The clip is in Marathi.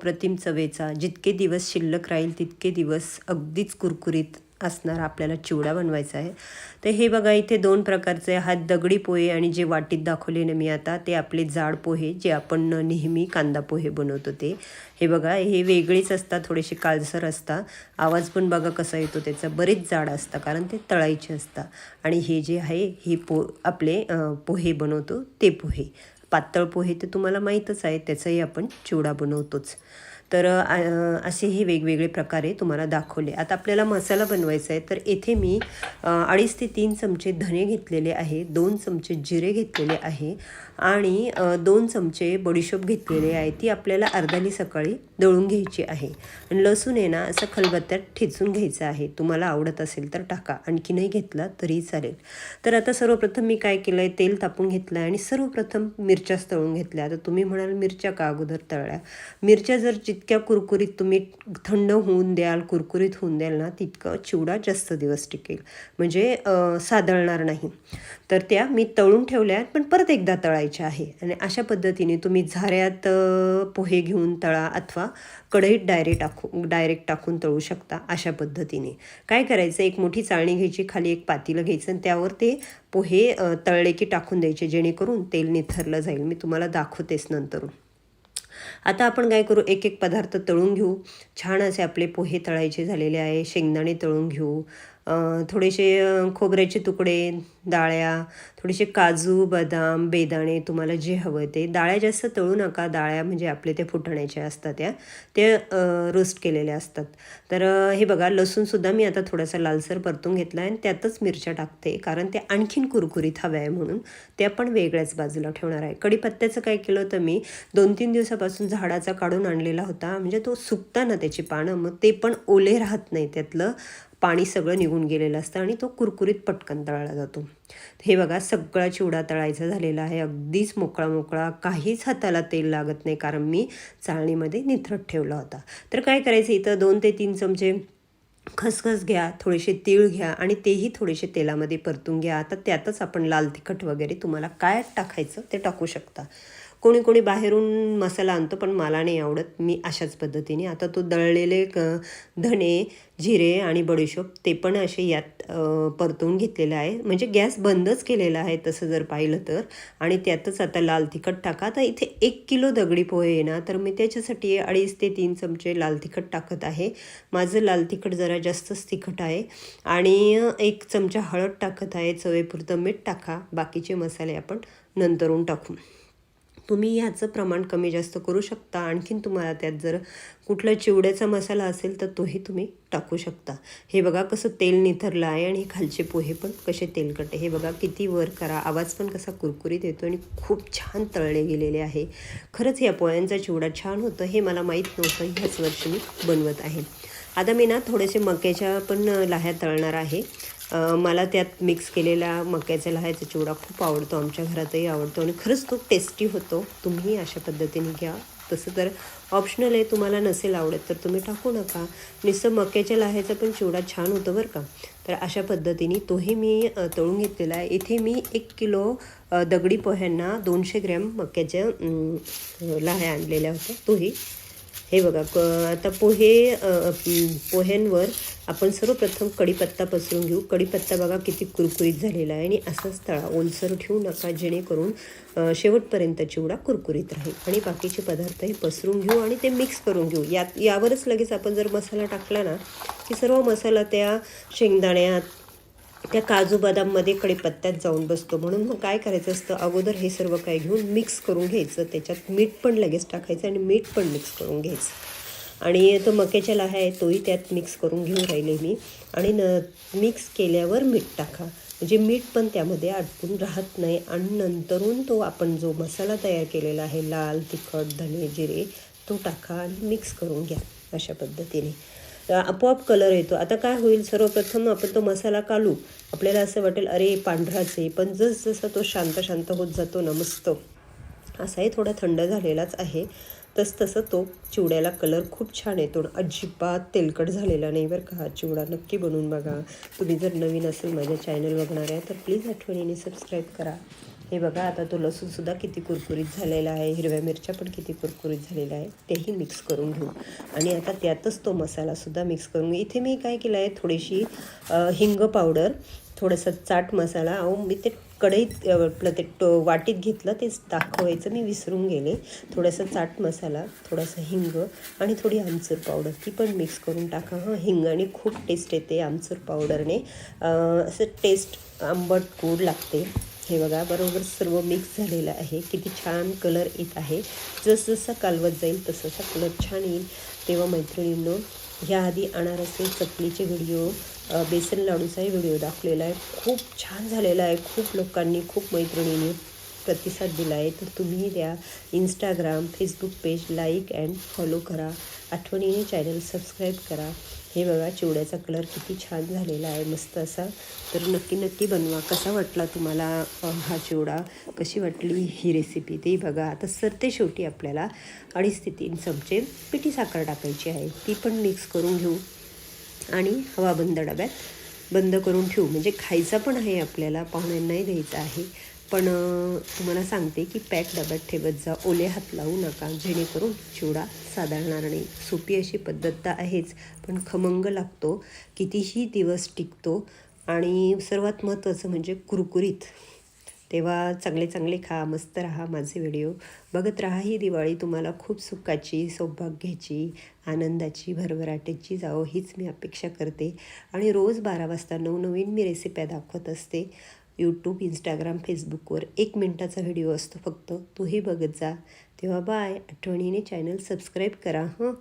अप्रतिम चवेचा. जितके दिवस शिल्लक राहील तितके दिवस अगदीच कुरकुरीत असणारा आपल्याला चिवडा बनवायचा आहे. तर हे बघा इथे दोन प्रकारचे हा दगडी पोहे आणि जे वाटीत दाखवले ना मी आता ते आपले जाड पोहे जे आपण नेहमी कांदा पोहे बनवतो ते. हे बघा हे वेगळीच असतात थोडेसे काळसर असतात. आवाज पण बघा कसा येतो त्याचा. बरेच जाड असतं कारण ते तळायचे असतात. आणि हे जे आहे हे पो आपले पोहे बनवतो ते पोहे. पातळ पोहे तर तुम्हाला माहीतच आहे त्याचाही आपण चिवडा बनवतोच. तर असे हे वेगवेगळे प्रकारे तुम्हाला दाखवले. आता आपल्याला मसाला बनवायचा आहे तर येथे मी अडीच ते तीन चमचे धने घेतलेले आहे दोन चमचे जिरे घेतलेले आहे आणि दोन चमचे बडीशोप घेतलेले आहे. ती आपल्याला अर्धाली सकाळी दळून घ्यायची आहे. आणि लसूण आहे ना असं खलबत्त्यात ठेचून घ्यायचं आहे. तुम्हाला आवडत असेल तर टाका. आणखी नाही घेतला तरी चालेल. तर आता सर्वप्रथम मी काय केलं आहे तेल तापून घेतलं आहे आणि सर्वप्रथम मिरच्याच तळून घेतल्या. आता तुम्ही म्हणाल मिरच्या का अगोदर तळल्या? मिरच्या जर जितक्या कुरकुरीत तुम्ही थंड होऊन द्याल कुरकुरीत होऊन द्याल ना तितकं चिवडा जास्त दिवस टिकेल. म्हणजे सादळणार नाही. तर त्या मी तळून ठेवल्या आहेत पण परत एकदा तळायच्या आहे. आणि अशा पद्धतीने तुम्ही झाऱ्यात पोहे घेऊन तळा अथवा कढईत डायरेक्ट टाकू डायरेक्ट टाकून तळू शकता अशा पद्धतीने. काय करायचं? एक मोठी चाळणी घ्यायची खाली एक पातीलं घ्यायचं आणि त्यावर ते पोहे तळले की टाकून द्यायचे जेणेकरून तेल निथरलं जाईल. मी तुम्हाला दाखवतेच नंतरून. आता आपण काय करू? एक एक पदार्थ तळून घेऊ. छान असे आपले पोहे तळायचे झालेले आहे. शेंगदाणे तळून घेऊ. थोडेसे खोबऱ्याचे तुकडे डाळ्या थोडेसे काजू बदाम बेदाणे तुम्हाला जे हवं ते. डाळ्या जास्त तळू नका. डाळ्या म्हणजे आपले ते फुटण्याच्या असतात त्या ते रोस्ट केलेल्या असतात. तर हे बघा लसूणसुद्धा मी आता थोडासा लालसर परतून घेतला आहे आणि त्यातच मिरच्या टाकते. कारण ते आणखीन कुरकुरीत हव्या आहे म्हणून. ते आपण वेगळ्याच बाजूला ठेवणार आहे. कढीपत्त्याचं काय केलं होतं मी दोन तीन दिवसापासून झाडाचा काढून आणलेला होता. म्हणजे तो सुकता ना त्याची पानं मग ते पण ओले राहत नाही त्यातलं. पाणी सगळं निघून गेलेलं असतं आणि तो कुरकुरीत पटकन तळला जातो. हे बघा सगळा चिवडा तळायचा झालेला आहे. अगदीच मोकळा मोकळा. काहीच हाताला तेल लागत नाही कारण मी चाळणीमध्ये निथरट ठेवला होता. तर काय करायचं इथं दोन ते तीन चमचे खसखस घ्या थोडेसे तीळ घ्या आणि तेही थोडेसे तेलामध्ये परतून घ्या. आता त्यातच आपण लाल तिखट वगैरे तुम्हाला काय टाकायचं ते टाकू शकता. कोणी कोणी बाहेरून मसाला आणतो पण मला नाही आवडत. मी अशाच पद्धतीने. आता तो दळलेले क धणे जिरे आणि बडीशोप ते पण असे यात परतवून परतून घेतलेलं आहे. म्हणजे गॅस बंदच केलेला आहे तसं जर पाहिलं तर. आणि त्यातच आता लाल तिखट टाका. आता इथे एक किलो दगडी पोहे आहे ना तर मी त्याच्यासाठी अडीच ते तीन चमचे लाल तिखट टाकत आहे. माझं लाल तिखट जरा जास्तच तिखट आहे. आणि एक चमचा हळद टाकत आहे. चवेपुरतं मीठ टाका. बाकीचे मसाले आपण नंतरून टाकू. तुम्ही ह्याचं प्रमाण कमी जास्त करू शकता. आणखीन तुम्हाला त्यात जर कुठला चिवड्याचा मसाला असेल तर तोही तुम्ही टाकू शकता. हे बघा कसं तेल निथरलं आहे आणि खालचे पोहे पण कसे तेलकटे हे बघा किती वर करा. आवाज पण कसा कुरकुरीत येतो आणि खूप छान तळले गेलेले आहे. खरंच या पोळ्यांचा चिवडा छान होतं हे मला माहीत नव्हतं. ह्याच वर्षी मी बनवत आहे. आता मी ना थोडेसे मक्याच्या पण लाह्या तळणार आहे. मला त्यात मिक्स केलेला मक्याचा लहायचा चिवडा खूप आवडतो आमच्या घरातही आवडतो आणि खरंच तो टेस्टी होतो. तुम्ही अशा पद्धतीने घ्या. तसं तर ऑप्शनल आहे तुम्हाला नसेल आवडत तर तुम्ही टाकू नका. नुसतं मक्याच्या लाह्याचा पण चिवडा छान होतो बरं का. तर अशा पद्धतीने तोही मी तळून घेतलेला आहे. इथे मी एक किलो दगडी पोह्यांना दोनशे ग्रॅम मक्याच्या लाह्या आणलेल्या होत्या. तोही हे बघा क आता पोहे पोह्यांवर आपण सर्वप्रथम कढीपत्ता पसरून घेऊ. कढीपत्ता बघा किती कुरकुरीत झालेला आहे आणि असाच तळा. ओलसर ठेवू नका जेणेकरून शेवटपर्यंत चिवडा कुरकुरीत राहील. आणि बाकीचे पदार्थ हे पसरून घेऊ आणि ते मिक्स करून घेऊ. यात यावरच लगेच आपण जर मसाला टाकला ना की सर्व मसाला त्या शेंगदाण्यात त्या काजू बदाममध्ये कडीपत्त्यात जाऊन बसतो. म्हणून मग काय करायचं असतं? अगोदर हे सर्व काही घेऊन मिक्स करून घ्यायचं. त्याच्यात मीठ पण लगेच टाकायचं आणि मीठ पण मिक्स करून घ्यायचं. आणि तो मक्याच्या लाह्या आहे तोही त्यात मिक्स करून घेऊन राहिले मी आणि न मिक्स केल्यावर मीठ टाका. म्हणजे मीठ पण त्यामध्ये अडकून राहत नाही. आणि नंतरून तो आपण जो मसाला तयार केलेला आहे लाल तिखट धने जिरे तो टाका आणि मिक्स करून घ्या अशा पद्धतीने. आपोआप कलर येतो. आता काय होईल? सर्वप्रथम आपण तो मसाला कालू. आपल्याला असं वाटेल अरे पांढराच आहे. पण जसजसा तो शांत शांत होत जातो ना मस्त. असाही थोडा थंड झालेलाच आहे. तस तसं तो चिवड्याला कलर खूप छान येतो. अजिबात तेलकट झालेला नाही बरं का. चिवडा नक्की बनवून बघा. तुम्ही जर नवीन असेल माझ्या चॅनल बघणार आहे तर प्लीज आठवणीने सबस्क्राईब करा. हे बघा आता तो लसूणसुद्धा किती कुरकुरीत झालेला आहे हिरव्या मिरच्या पण किती कुरकुरीत झालेल्या आहे तेही मिक्स करून घेऊ. आणि आता त्यातच तो मसालासुद्धा मिक्स करून घेऊ. इथे मी काय केलं आहे थोडीशी हिंग पावडर थोडंसं चाट मसाला अहो मी ते कढईत आपलं ते ट वाटीत घेतलं तेच दाखवायचं मी विसरून गेले. थोडंसं चाट मसाला थोडंसं हिंग आणि थोडी आमचूर पावडर ती पण मिक्स करून टाका. हां हिंगाने खूप टेस्ट येते आमचूर पावडरने असं टेस्ट आंबट गोड लागते. हे बघा बरोबर सर्व मिक्स झालेलं आहे. किती छान कलर येत आहे. जसजसा कालवत जाईल तसंसा कलर छान येईल. तेव्हा मैत्रिणींनो ह्या आधी अनारसे चकलीचे व्हिडिओ बेसन लाडूचाही व्हिडिओ दाखवलेला आहे. खूप छान झालेला आहे. खूप लोकांनी खूप मैत्रिणींनी प्रतिसाद दिला आहे तर तुम्ही द्या Instagram Facebook page like and follow करा. आठवणीने चॅनल सबस्क्राईब करा. हे बघा चिवड्याचा कलर किती छान झालेला आहे मस्त असा. तर नक्की नक्की बनवा. कसा वाटला तुम्हाला हा चिवडा? कशी वाटली ही रेसिपी ती बघा. आता सरते शेवटी आपल्याला अडीच ते तीन चमचे पिठी साखर टाकायची आहे. ती पण मिक्स करून घेऊ. आणि हवा बंद डब्यात बंद करून ठेवू. म्हणजे खायचा पण आहे आपल्याला पाहुण्यांनाही द्यायचा आहे. पण तुम्हाला सांगते की पॅक डब्यात ठेवत जा. ओले हात लावू नका. जेणेकरून चिवडा साधारणार नाही सोपी अशी पद्धत तर आहेच पण खमंग लागतो. कितीही दिवस टिकतो. आणि सर्वात महत्त्वाचं म्हणजे कुरकुरीत. तेव्हा चांगले चांगले खा मस्त राहा माझे व्हिडिओ. बघत राहा ही दिवाळी तुम्हाला खूप सुखाची सौभाग्याची आनंदाची भरभराटेची जावो हीच मी अपेक्षा करते. आणि रोज बारा वाजता नवनवीन मी रेसिप्या दाखवत असते. यूट्यूब इंस्टाग्राम फेसबुकवर एक मिनटाचा व्हिडिओ असतो फक्त. तोही बघत जा. तेव्हा बाय. आठवणीने चॅनल सबस्क्राईब करा हं?